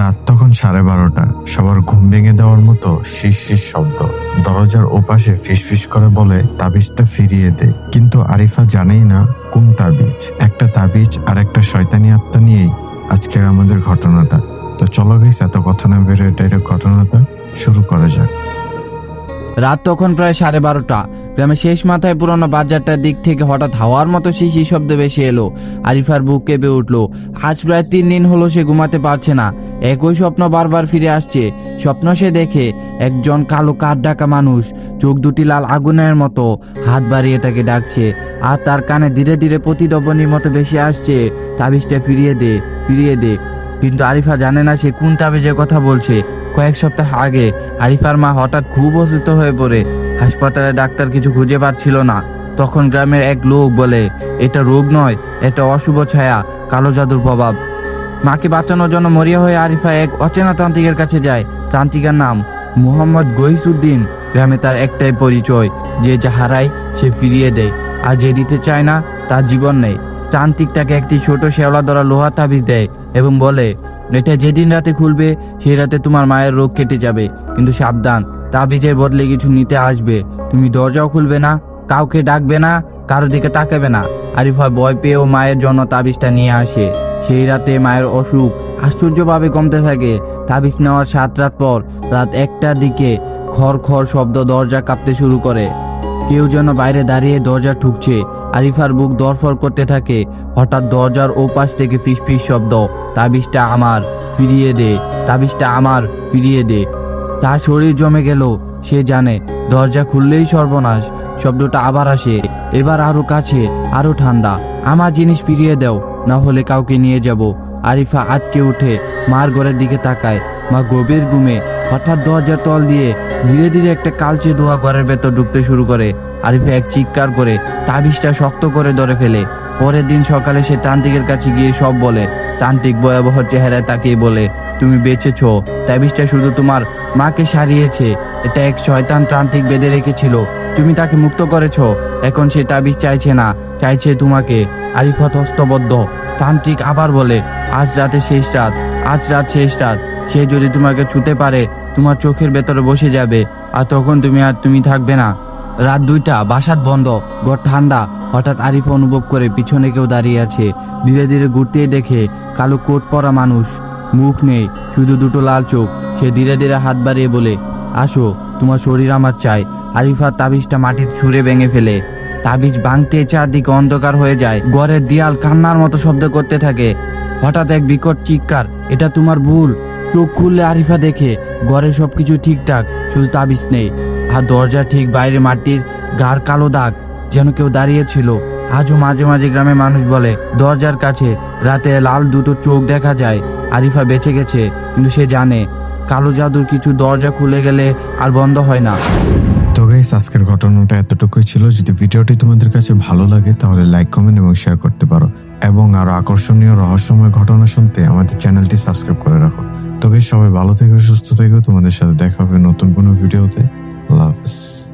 রাত তখন সাড়ে বারোটা। সবার ঘুম ভেঙে দেওয়ার মতো শীষ শীষ শব্দ। দরজার ওপাশে ফিসফিস করে বলে, তাবিজটা ফিরিয়ে দে। কিন্তু আরিফা জানেই না কোন তাবিজ। একটা তাবিজ আর একটা শয়তানি আত্মা নিয়েই আজকের আমাদের ঘটনাটা। তো চলো গেছে এত কথা না বেরো এটা ঘটনাটা শুরু করা যাক। রাত তখন প্রায় সাড়ে বারোটা। গ্রামের শেষ মাথায় পুরনো বাজারটার দিক থেকে হঠাৎ হাওয়ার মতো শিশি শব্দ বেশি এলো। আরিফার বুক কেঁপে উঠল। আজ প্রায় তিন দিন হলো সে ঘুমাতে পারছে না। একই স্বপ্ন বারবার ফিরে আসছে। স্বপ্ন সে দেখে একজন কালো কাঠ ডাকা মানুষ, চোখ দুটি লাল আগুনের মতো, হাত বাড়িয়ে তাকে ডাকছে। আর তার কানে ধীরে ধীরে প্রতিদবনির মতো বেশি আসছে, তাবিজটা ফিরিয়ে দে ফিরিয়ে দে। কিন্তু আরিফা জানে না সে কোন তাবিজের কথা বলছে। কয়েক সপ্তাহ আগে আরিফার মা হঠাৎ খুব অসুস্থ হয়ে পড়ে। হাসপাতালে ডাক্তার কিছু খুঁজে পাচ্ছিল না। তখন গ্রামের এক লোক বলে, এটা রোগ নয়, এটা অশুভ ছায়া, কালো জাদুর প্রভাব। মাকে বাঁচানোর জন্য মরিয়া হয়ে আরিফা এক অচেনা তান্ত্রিকের কাছে যায়। তান্ত্রিকের নাম মোহাম্মদ গহিসুদ্দিন। গ্রামে তার একটাই পরিচয়, যে যা হারায় সে ফিরিয়ে দেয়, আর যে দিতে চায় না, তার জীবন নেই তান্ত্রিক তাকে একটি ছোট শেওলা ধরা লোহা তাবিজ দেয় এবং বলে, এটা যেদিন রাতে খুলবে, সেই রাতে তোমার মায়ের রোগ কেটে যাবে। কিন্তু সাবধান, তাবিজের বদলে কিছু নিতে আসবে। তুমি দরজাও খুলবে না, কাউকে ডাকবে না, কারও দিকে তাকাবে না। আরিফা ভয় পেয়েও মায়ের জন্য তাবিজটা নিয়ে আসে। সেই রাতে মায়ের অসুখ আশ্চর্যভাবে কমতে থাকে। তাবিজ নেওয়ার সাত রাত পর রাত একটার দিকে খড় খড় শব্দ দরজা কাঁপতে শুরু করে। কেউ যেন বাইরে দাঁড়িয়ে দরজা ঠুকছে। আরিফার বুক দরফর করতে থাকে। হঠাৎ দরজার ওপাশ থেকে ফিস ফিস শব্দ, তাবিজটা আমার, ফিরিয়ে দে, তাবিজটা আমার, ফিরিয়ে দে। তার শরীর জমে গেল, সে জানে, দরজা খুললেই সর্বনাশ, শব্দটা আবার আসে, এবার আরও কাছে, আরও ঠান্ডা, আমার জিনিস ফিরিয়ে দাও, না হলে কাউকে নিয়ে যাব। আরিফা আটকে উঠে মার ঘরের দিকে তাকায়, মা গভীর ঘুমে, হঠাৎ দরজার তল দিয়ে ধীরে ধীরে একটা কালচে ধোয়া ঘরের ভেতর ঢুকতে শুরু করে। আরিফা এক চিৎকার করে তাবিজটা শক্ত করে ধরে ফেলে। পরের দিন সকালে সে তান্ত্রিকের কাছে গিয়ে সব বলে। তান্ত্রিক ভয়াবহ চেহারায় তাকিয়ে বলে, তুমি বেঁচেছ। তাবিজটা শুধু তোমার মাকে সারিয়েছে। এটা এক শয়তান তান্ত্রিক বেঁধে রেখেছিল। তুমি তাকে মুক্ত করেছ। এখন সে তাবিজ চাইছে না, চাইছে তোমাকে। আরিফত হস্তবদ্ধ তান্ত্রিক আবার বলে, আজ রাতে শেষ রাত, আজ রাত শেষ রাত। সে যদি তোমাকে ছুতে পারে, তোমার চোখের ভেতরে বসে যাবে। আর তখন তুমি আর তুমি থাকবে না। রাত দুইটা বাসাত বন্ধ, ঘর ঠান্ডা। হঠাৎ আরিফ অনুভব করে পিছনে কেউ দাঁড়িয়ে আছে। ধীরে ধীরে ঘুরতেই দেখে কালো কোট পরা মানুষ। মুখ নেই, শুধু দুটো লাল চোখ। সে ধীরে ধীরে হাত বাড়িয়ে বলে, আসো, তোমার শরীর আমার চাই। আরিফা তাবিজটা মাটির ছুঁড়ে ভেঙে ফেলে। তাবিজ ভাঙতে চারদিকে অন্ধকার হয়ে যায়। ঘরের দেয়াল কান্নার মতো শব্দ করতে থাকে। হঠাৎ এক বিকট চিৎকার, এটা তোমার ভুল। চোখ খুললে আরিফা দেখে, ঘরে সবকিছু ঠিকঠাক, শুধু তাবিজ নেই। আর দরজা ঠিক বাইরে মাটির গাঢ় কালো দাগ যেন কেউ দাঁড়িয়ে ছিল। আজও মাঝে মাঝে গ্রামে মানুষ বলে, দরজার কাছে রাতে লাল দুটো চোখ দেখা যায়। আরিফা বেঁচে গেছে, কিন্তু সে জানে, কালো জাদুর কিছু দরজা খুলে গেলে আর বন্ধ হয় না। তো গাইস আজকের ঘটনাটা এতটুকুই ছিল। যদি ভিডিওটি তোমাদের কাছে ভালো লাগে, তাহলে লাইক কমেন্ট এবং শেয়ার করতে পারো। এবং আরও আকর্ষণীয় রহস্যময় ঘটনা শুনতে আমাদের চ্যানেলটি সাবস্ক্রাইব করে রাখো। তো গাইস সবাই ভালো থেকো, সুস্থ থেকো। তোমাদের সাথে দেখা হবে নতুন কোনো ভিডিওতে। আল্লাহ হাফেজ